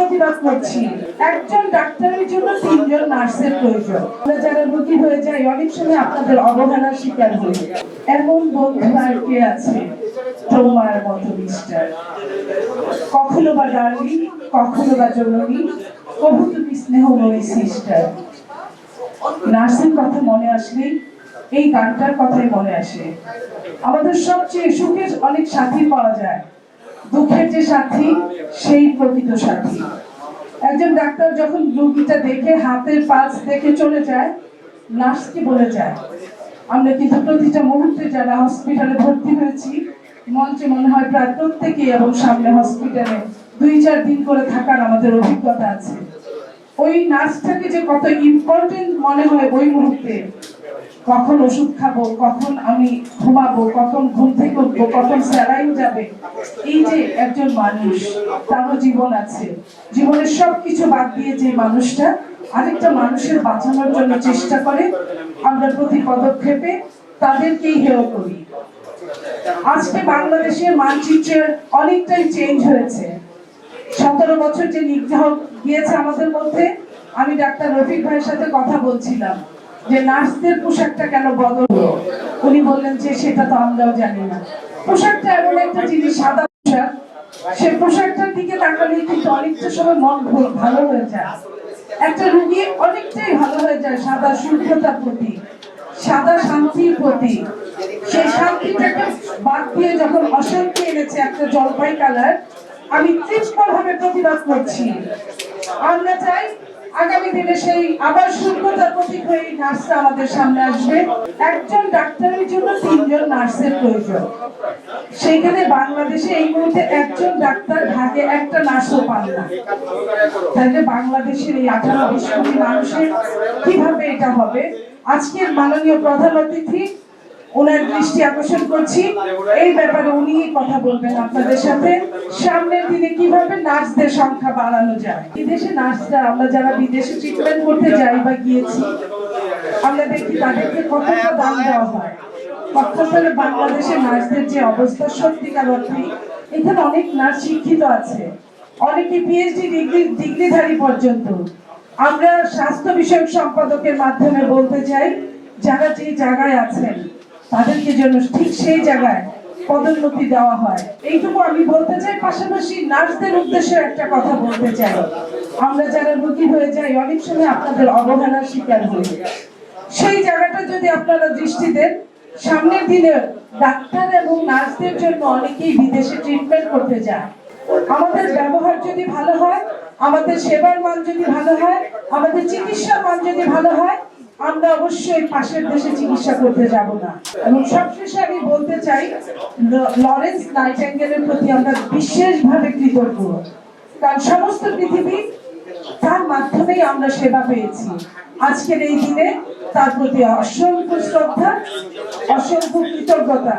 প্রতিবাদ করছি। একজন ডাক্তারের জন্য তিনজন নার্সের প্রয়োজন। যারা রোগী হয়ে যাই, অনেক সময় আপনাদের অবহেলার শিকার এমন বন্ধু আর কে আছে? তোমার মিস্টার কখনো বা কখনো বা কবু তুমি সিস্টার নার্সের কথা মনে আসলে, এই গানটার কথাই মনে আসে। আমাদের সবচেয়ে সুখের অনেক সাথী পাওয়া যায়। দুঃখের যে সাথী, সেই প্রকৃত সাথী। একজন ডাক্তার যখন রোগীটা দেখে, হাতের পাঁচ দেখে চলে যায় নার্সকে বলে যায়? আমরা কিন্তু প্রতিটা মুহূর্তে যারা হসপিটালে ভর্তি হয়েছি, মঞ্চে মনে হয় প্রায় প্রত্যেকেই এবং সামনে হসপিটালে দুই, চার দিন করে থাকার আমাদের অভিজ্ঞতা আছে। ওই নার্সটাকে যে কত ইম্পর্টেন্ট মনে হয় ওই মুহূর্তে কখন ওষুধ খাব, কখন আমি ঘুমাবো, কখন ঘুম থেকে উঠবো, কখন স্যালাইন যাবে। এই যে একজন মানুষ, তারও জীবন আছে। জীবনের সবকিছু বাদ দিয়ে যে মানুষটা আরেকটা মানুষের বাঁচানোর জন্য চেষ্টা করে, আমরা প্রতি পদক্ষেপে তাদেরকেই হেয় করি। আজকে বাংলাদেশের মানচিত্রের অনেকটাই চেঞ্জ হয়েছে। সতেরো বছর যে নিগ্রহ গিয়েছে আমাদের মধ্যে, আমি ডাক্তার রফিক ভাইয়ের সাথে কথা বলছিলাম। যে নার্সদের পোশাকটা কেন বদল হলো? উনি বললেন যে সেটা তো আমরাও জানি না। পোশাকটা এমন একটা জিনিস, সাদা পোশাক। সে পোশাকটার দিকে তাকালে কিন্তু অনেকটা সময় মন ভালো হয়ে যায়। একটা রুগী অনেকটাই ভালো হয়ে যায় সাদা শুভ্রতার প্রতি, সাদা শান্তির প্রতি। সেই শান্তিটাকে বাদ দিয়ে যখন অশান্তি এনেছে একটা জলপাই কালার, আমি তৃপ্ত ভাবে প্রতিবাদ করছি। আমরা চাই আগামী দিনে সেই আবার শুভ্রতার প্রতীক হয়ে নার্সটা আমাদের সামনে আসবে। একজন ডাক্তারের জন্য তিনজন নার্সের প্রয়োজন। সেইখানে বাংলাদেশে এই মুহূর্তে একজন ডাক্তার ভাগে একটা নার্সও পান না। তাহলে বাংলাদেশের এই আঠারো বিশ কোটি মানুষের কীভাবে এটা হবে? আজকের মাননীয় প্রধান অতিথি ওনার দৃষ্টি আকর্ষণ করছি। এই ব্যাপারে উনি কথা বলবেন আপনাদের সাথে। সামনের দিনে কীভাবে নার্সদের সংখ্যা বাড়ানো যায়? বিদেশে নার্সরা, আমরা যারা বিদেশে ট্রিটমেন্ট করতে যাই বা গিয়েছি আমরা দেখি তাদেরকে কতটা দাম দেওয়া হয়? পক্ষান্তরে বাংলাদেশের নার্সদের যে অবস্থা, সত্যিকার অর্থে এখানে অনেক নার্স শিক্ষিত আছে। অনেকে পিএইচডি ডিগ্রি, ডিগ্রিধারী পর্যন্ত। আমরা স্বাস্থ্য বিষয়ক সম্পাদকের মাধ্যমে বলতে চাই, যারা যে জায়গায় আছেন তাদেরকে যেন ঠিক সেই জায়গায় পদোন্নতি দেওয়া হয়। এইটুকু আমি বলতে চাই, পাশাপাশি নার্সদের উদ্দেশ্যে একটা কথা বলতে চাই। আমরা যারা রোগী হয়ে যাই, অনেক সময় আপনাদের অবহেলার শিকার হই। সেই জায়গাটা যদি আপনারা দৃষ্টি দেন, সামনের দিনে ডাক্তার এবং নার্সদের জন্য অনেকেই বিদেশে ট্রিটমেন্ট করতে যায়। আমাদের ব্যবহার যদি ভালো হয়, আমাদের সেবার মান যদি ভালো হয়, আমাদের চিকিৎসার মান যদি ভালো হয় আমরা অবশ্যই পাশের দেশে চিকিৎসা করতে যাব না। এবং সবশেষে আমি বলতে চাই লরেন্স নাইটেঙ্গেলের প্রতি আমরা বিশেষভাবে কৃতজ্ঞ। কারণ সমস্ত পৃথিবী তার মাধ্যমেই আমরা সেবা পেয়েছি। আজকের এই দিনে তার প্রতি অসংখ্য শ্রদ্ধা, অসংখ্য কৃতজ্ঞতা।